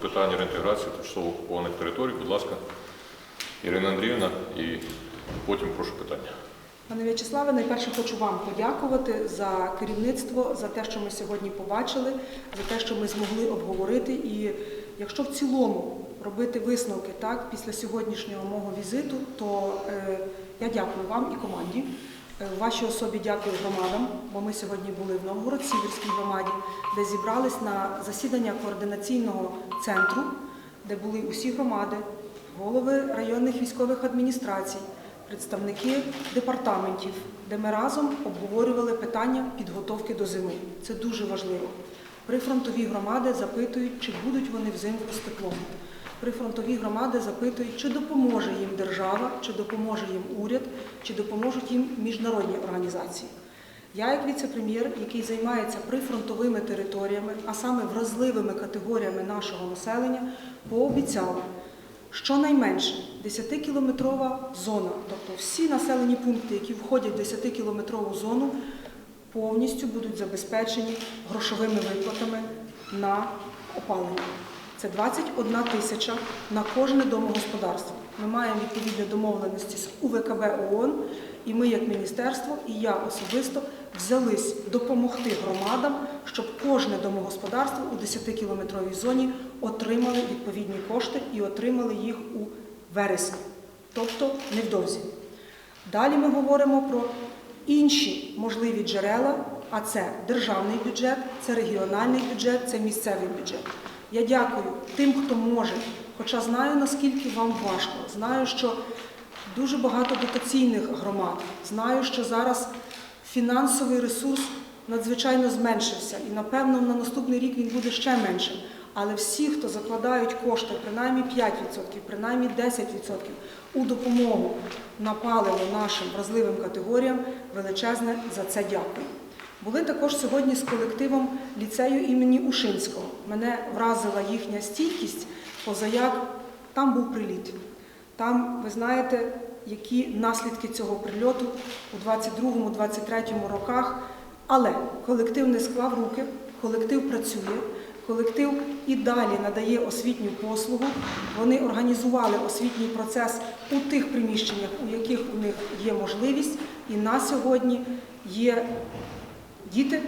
питань реінтеграції тимчасово окупованих територій. Будь ласка, Ірина Андріївна, і потім прошу питання. Пане В'ячеславе, найперше хочу вам подякувати за керівництво, за те, що ми сьогодні побачили, за те, що ми змогли обговорити. І якщо в цілому робити висновки так після сьогоднішнього мого візиту, то е, я дякую вам і команді. Е, В вашій особі дякую громадам, бо ми сьогодні були в Новгород-Сіверській громаді, де зібрались на засідання координаційного центру, де були усі громади, голови районних військових адміністрацій, представники департаментів, де ми разом обговорювали питання підготовки до зими. Це дуже важливо. Прифронтові громади запитують, чи будуть вони взимку з теплом. Прифронтові громади запитують, чи допоможе їм держава, чи допоможе їм уряд, чи допоможуть їм міжнародні організації. Я, як віце-прем'єр, який займається прифронтовими територіями, а саме вразливими категоріями нашого населення, пообіцяла, щонайменше 10-кілометрова зона, тобто всі населені пункти, які входять в 10-кілометрову зону, повністю будуть забезпечені грошовими виплатами на опалення. Це 21 тисяча на кожне домогосподарство. Ми маємо відповідні домовленості з УВКБ ООН, і ми, як міністерство, і я особисто взялись допомогти громадам, щоб кожне домогосподарство у 10-кілометровій зоні отримали відповідні кошти і отримали їх у вересні, тобто невдовзі. Далі ми говоримо про інші можливі джерела, а це державний бюджет, це регіональний бюджет, це місцевий бюджет. Я дякую тим, хто може, хоча знаю, наскільки вам важко. Знаю, що дуже багато дотаційних громад. Знаю, що зараз фінансовий ресурс надзвичайно зменшився, і напевно на наступний рік він буде ще меншим. Але всі, хто закладають кошти, принаймні 5%, принаймні 10% у допомогу на паливо нашим вразливим категоріям, величезне за це дякую. Були також сьогодні з колективом ліцею імені Ушинського. Мене вразила їхня стійкість, позаяк там був приліт. Там, ви знаєте, які наслідки цього прильоту у 22-23 роках. Але колектив не склав руки, колектив працює, колектив і далі надає освітню послугу. Вони організували освітній процес у тих приміщеннях, у яких у них є можливість. І на сьогодні є діти,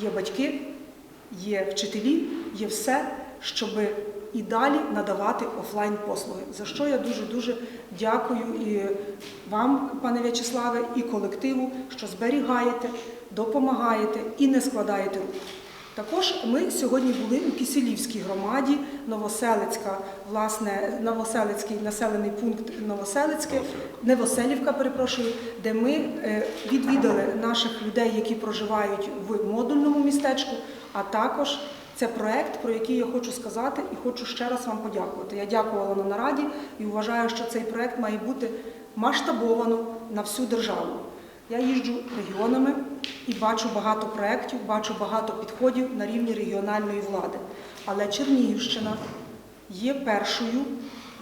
є батьки, є вчителі, є все, щоб і далі надавати офлайн послуги. За що я дуже дуже дякую і вам, пане В'ячеславе, і колективу, що зберігаєте, допомагаєте і не складаєте рук. Також ми сьогодні були у Киселівській громаді, Новоселицька, власне, Новоселицький населений пункт Новоселицьке, Невоселівка, перепрошую, де ми е, відвідали наших людей, які проживають в модульному містечку, а також це проект, про який я хочу сказати і хочу ще раз вам подякувати. Я дякувала на нараді і вважаю, що цей проект має бути масштабовано на всю державу. Я їжджу регіонами і бачу багато проєктів, бачу багато підходів на рівні регіональної влади. Але Чернігівщина є першою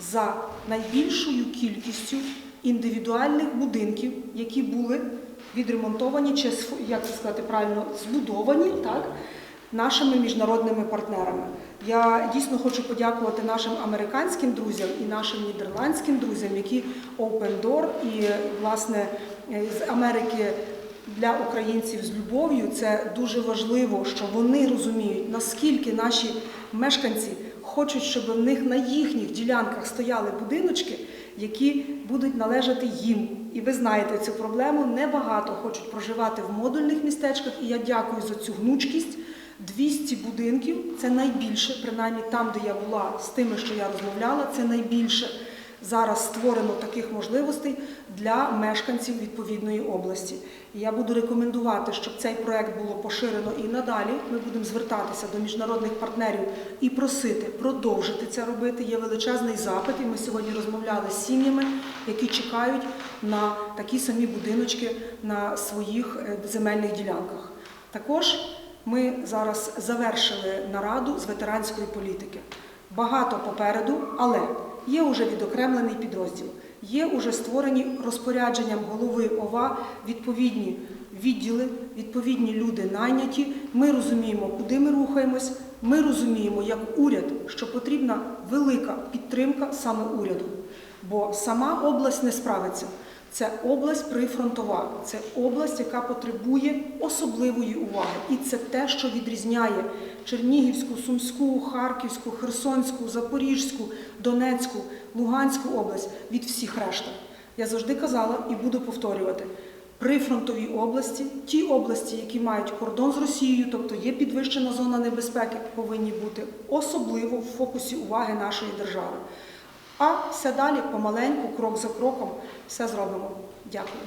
за найбільшою кількістю індивідуальних будинків, які були відремонтовані чи як це сказати правильно збудовані так, нашими міжнародними партнерами. Я дійсно хочу подякувати нашим американським друзям і нашим нідерландським друзям, які Open Door і власне з Америки для українців з любов'ю. Це дуже важливо, що вони розуміють, наскільки наші мешканці хочуть, щоб в них на їхніх ділянках стояли будиночки, які будуть належати їм. І ви знаєте цю проблему. Небагато хочуть проживати в модульних містечках, і я дякую за цю гнучкість. 200 будинків це найбільше, принаймні там, де я була з тими, що я розмовляла, це найбільше зараз створено таких можливостей для мешканців відповідної області. І я буду рекомендувати, щоб цей проект було поширено і надалі. Ми будемо звертатися до міжнародних партнерів і просити продовжити це робити. Є величезний запит, і ми сьогодні розмовляли з сім'ями, які чекають на такі самі будиночки на своїх е, земельних ділянках. Також ми зараз завершили нараду з ветеранської політики. Багато попереду, але є вже відокремлений підрозділ. Є вже створені розпорядженням голови ОВА відповідні відділи, відповідні люди найняті. Ми розуміємо, куди ми рухаємось. ми розуміємо як уряд, що потрібна велика підтримка саме уряду, бо сама область не справиться. Це область прифронтова, це область, яка потребує особливої уваги. І це те, що відрізняє Чернігівську, Сумську, Харківську, Херсонську, Запорізьку, Донецьку, Луганську область від всіх решта. Я завжди казала і буду повторювати. Прифронтові області, ті області, які мають кордон з Росією, тобто є підвищена зона небезпеки, повинні бути особливо в фокусі уваги нашої держави. А все далі помаленьку, крок за кроком, все зробимо. Дякую.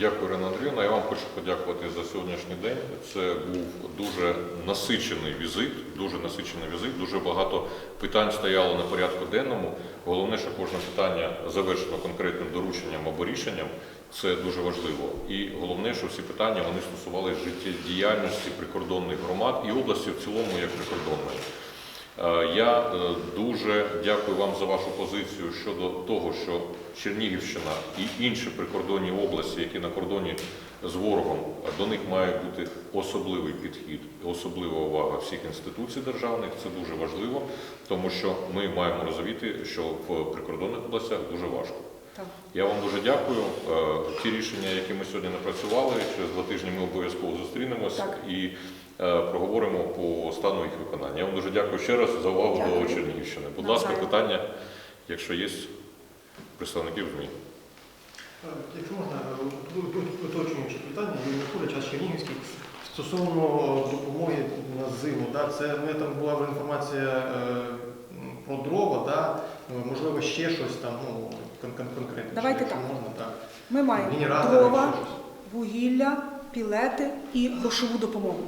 Дякую, Ірина Андріївна. Я вам хочу подякувати за сьогоднішній день. Це був дуже насичений візит, дуже насичений візит. Дуже багато питань стояло на порядку денному. Головне, що кожне питання завершено конкретним дорученням або рішенням. Це дуже важливо. І головне, що всі питання вони стосувалися життєдіяльності прикордонних громад і області в цілому як прикордонної. Е, Я е, дуже дякую вам за вашу позицію щодо того, що Чернігівщина і інші прикордонні області, які на кордоні з ворогом, до них має бути особливий підхід, особлива увага всіх інституцій державних. Це дуже важливо, тому що ми маємо розуміти, що в прикордонних областях дуже важко. Я вам дуже дякую. Е, Ті рішення, які ми сьогодні напрацювали, через два тижні ми обов'язково зустрінемось Так. і проговоримо по стану їх виконання. Я вам дуже дякую ще раз за увагу Дякую. до Чернігівщини. Будь ласка, питання, якщо є представників ЗМІ. Е, Якщо можна, е, уточнюючи питання, Юрій час Чернігівський стосовно допомоги на зиму, да, це в мене там була вже інформація е, про дрова, да, е, можливо, ще щось там, ну, кон- кон- конкретніше, Давайте так. можна, так. Ми маємо Генератори, дрова, вугілля, пілети і грошову допомогу.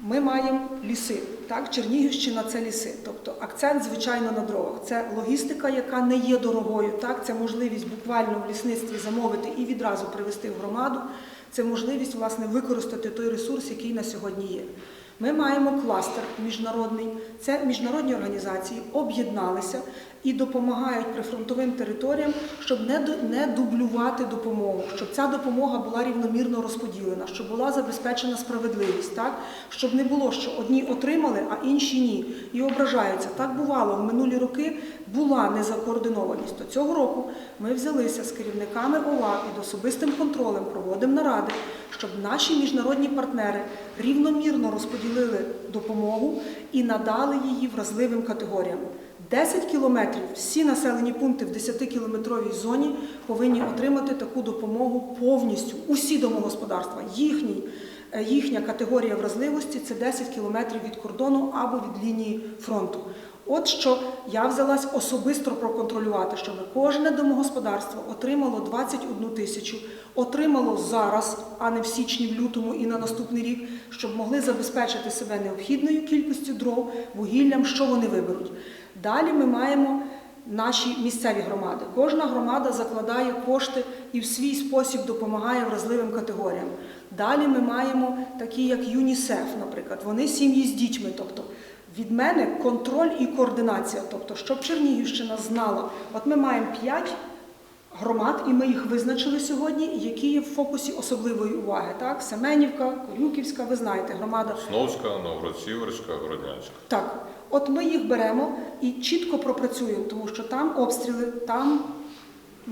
Ми маємо ліси. Так, Чернігівщина це ліси. Тобто акцент, звичайно, на дровах. Це логістика, яка не є дорогою. Так, це можливість буквально в лісництві замовити і відразу привезти в громаду. Це можливість власне використати той ресурс, який на сьогодні є. Ми маємо кластер міжнародний. Це міжнародні організації об'єдналися і допомагають прифронтовим територіям, щоб не, не дублювати допомогу, щоб ця допомога була рівномірно розподілена, щоб була забезпечена справедливість, так? щоб не було, що одні отримали, а інші ні. І ображаються. Так бувало. В минулі роки була незакоординованість. То цього року ми взялися з керівниками ОВА під особистим контролем, проводимо наради, щоб наші міжнародні партнери рівномірно розподілили допомогу і надали її вразливим категоріям. 10 кілометрів всі населені пункти в 10-кілометровій зоні повинні отримати таку допомогу повністю. Усі домогосподарства, їхній, е, їхня категорія вразливості це 10 кілометрів від кордону або від лінії фронту. От що я взялась особисто проконтролювати, щоб кожне домогосподарство отримало 21 тисячу, отримало зараз, а не в січні, в лютому і на наступний рік, щоб могли забезпечити себе необхідною кількістю дров, вугіллям, що вони виберуть. Далі ми маємо наші місцеві громади. Кожна громада закладає кошти і в свій спосіб допомагає вразливим категоріям. Далі ми маємо такі, як ЮНІСЕФ, наприклад, вони сім'ї з дітьми. Тобто від мене контроль і координація. Тобто, щоб Чернігівщина знала, от ми маємо п'ять громад, і ми їх визначили сьогодні, які є в фокусі особливої уваги. Так, Семенівка, Корюківська, ви знаєте, громада. Сновська, Новгород-Сіверська, Городнянська. Так, от ми їх беремо і чітко пропрацюємо, тому що там обстріли, там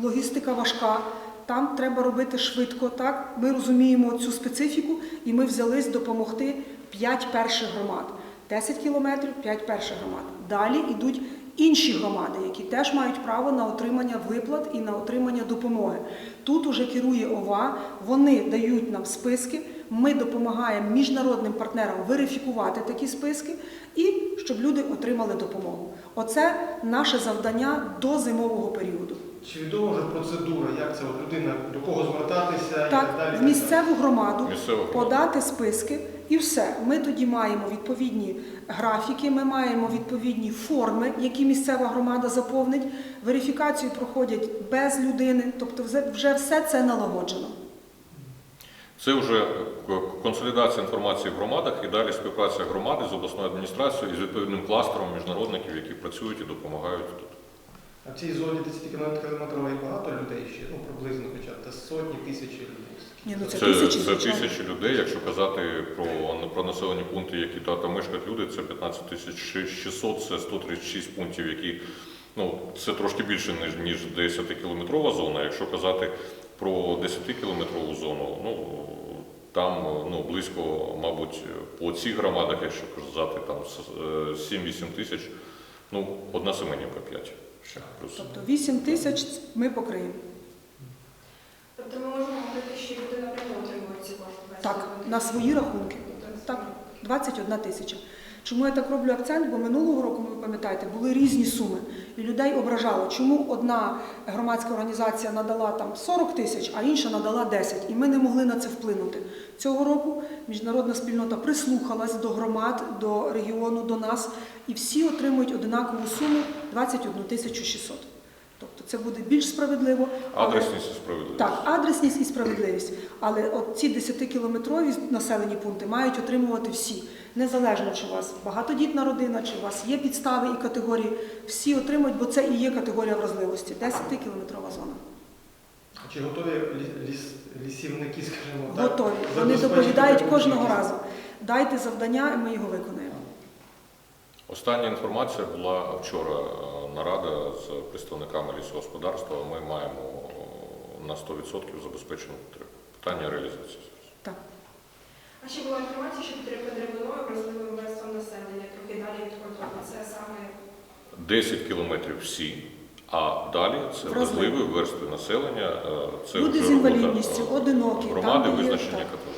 логістика важка, там треба робити швидко. Так, ми розуміємо цю специфіку, і ми взялись допомогти 5 перших громад. 10 кілометрів, 5 перших громад. Далі йдуть інші громади, які теж мають право на отримання виплат і на отримання допомоги. Тут уже керує ОВА, вони дають нам списки. Ми допомагаємо міжнародним партнерам верифікувати такі списки і щоб люди отримали допомогу. Оце наше завдання до зимового періоду. Чи відома вже процедура, як це от людина, до кого звертатися і так Так, далі? в місцеву громаду Місцеву громаду. подати списки і все. Ми тоді маємо відповідні графіки, ми маємо відповідні форми, які місцева громада заповнить. Верифікацію проходять без людини, тобто вже- все це налагоджено. Це вже консолідація інформації в громадах і далі співпраця громади з обласною адміністрацією і з відповідним кластером міжнародників, які працюють і допомагають тут. А в цій зоні 10 кілометрової багато людей ще, ну приблизно сотні, тисячі людей. Ні, ну це, Це, тисячі, це тисячі людей. Якщо казати про, про населені пункти, які та- там мешкають люди, це 15 тисяч 600, це 136 пунктів, які ну це трошки більше ніж ніж 10-кілометрова зона. Якщо казати про 10-кілометрову зону, ну там ну близько, мабуть, по цих громадах, якщо казати там с- е, 7-8 тисяч, ну одна Семенівка 5 ще плюс. Тобто 8 тисяч ми покриємо. Тобто ми можемо говорити, що люди напряму отримують ці кошти? Так, на свої рахунки. Тобто, Так, 21 тисяча. Чому я так роблю акцент? Бо минулого року, ви пам'ятаєте, були різні суми. І людей ображало, чому одна громадська організація надала там 40 тисяч, а інша надала 10. І ми не могли на це вплинути. Цього року міжнародна спільнота прислухалась до громад, до регіону, до нас, і всі отримують однакову суму 21 тисячу 600. Тобто це буде більш справедливо. але- Адресність і справедливість. так, адресність і справедливість. Але от ці 10-кілометрові населені пункти мають отримувати всі, незалежно чи у вас багатодітна родина, чи у вас є підстави і категорії. Всі отримують, бо це і є категорія вразливості. 10-кілометрова зона. А Чи готові ліс, лісівники, скажімо так? Готові. Вони доповідають кожного разу. Дайте завдання, і ми його виконаємо. Остання інформація була вчора нарада з представниками лісогосподарства. Ми маємо е, на 100% забезпечену потребу. Питання реалізації. Так. А ще була інформація, що підтримка деревиною вразливим верствам населення, трохи далі від кордону. Це саме 10 кілометрів всі, а далі це Вразливі. верстви населення. е, Це Люди вже з інвалідністю, е, одинокі, громади там, є- визначення так. категорії.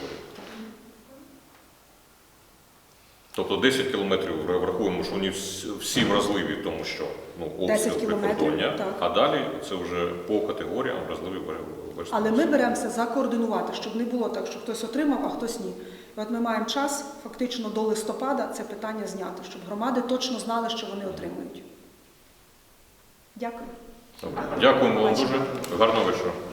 Тобто 10 кілометрів вра- врахуємо, що вони всі вразливі, тому що ну, 10 обстріл прикордоння, а далі це вже по категоріям вразливі вер- верстви. Але ми беремося закоординувати, щоб не було так, що хтось отримав, а хтось ні. І от ми маємо час фактично до листопада це питання зняти, щоб громади точно знали, що вони отримують. Дякую. Добре. Дякуємо вам дуже. Гарного вечора.